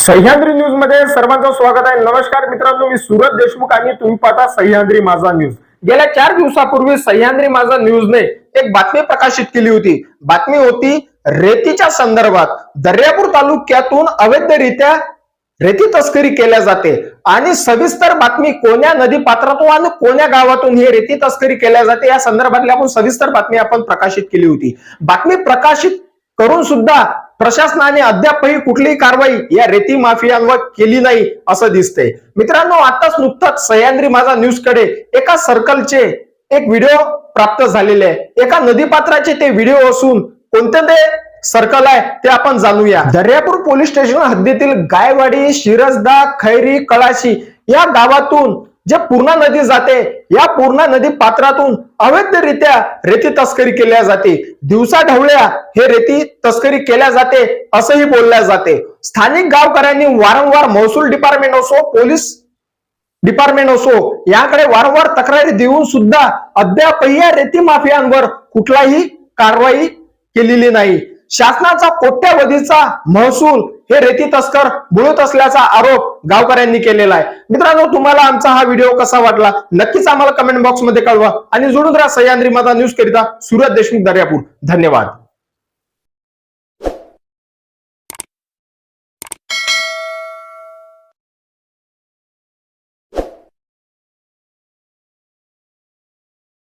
सह्याद्री न्यूजमध्ये सर्वांचं स्वागत आहे. नमस्कार मित्रांनो मी सुरत देशमुख आणि तुम्ही पाहता सह्याद्री माझा न्यूज गेल्या चार दिवसापूर्वी सह्याद्री माझा न्यूजने एक बातमी प्रकाशित केली होती. बातमी होती रेतीच्या संदर्भात. दर्यापूर तालुक्यातून अवैधरित्या रेती तस्करी केल्या जाते. आणि सविस्तर बातमी कोण्या नदी पात्रातून आणि कोण्या गावातून ही रेती तस्करी केल्या जाते या संदर्भातली आपण सविस्तर बातमी आपण प्रकाशित केली होती. बातमी प्रकाशित करून सुद्धा प्रशासनाने अद्यापही कुठलीही कारवाई या रेती माफियांवर केली नाही असं दिसतंय. मित्रांनो आताच नुकताच सह्याद्री माझा न्यूजकडे एका सर्कलचे एक व्हिडिओ प्राप्त झालेले आहे. एका नदीपात्राचे ते व्हिडिओ असून कोणते ते सर्कल आहे ते आपण जाणूया. दर्यापूर पोलीस स्टेशन हद्दीतील गायवाडी शिरसदा खैरी कळाशी या गावातून जे पूर्णा नदी जाते या पूर्णा नदी पात्रातून अवैधरित्या रेती तस्करी केल्या जाते. दिवसा ढवळ्या हे रेती तस्करी केल्या जाते असंही बोलल्या जाते. स्थानिक गावकऱ्यांनी वारंवार महसूल डिपार्टमेंट असो पोलीस डिपार्टमेंट असो याकडे वारंवार तक्रारी देऊन सुद्धा अद्यापही या रेती माफियांवर कुठलाही कारवाई केलेली नाही. शासनाचा कोट्यावधीचा महसूल हे रेती तस्कर बुळत असल्याचा आरोप गावकऱ्यांनी केलेला आहे. मित्रांनो तुम्हाला आमचा हा व्हिडिओ कसा वाटला? नक्कीच आम्हाला कमेंट बॉक्समध्ये कळवा. आणि जोडून राहा सह्याद्री माझा न्यूज करिता सुरत देशमुख दर्यापूर. धन्यवाद.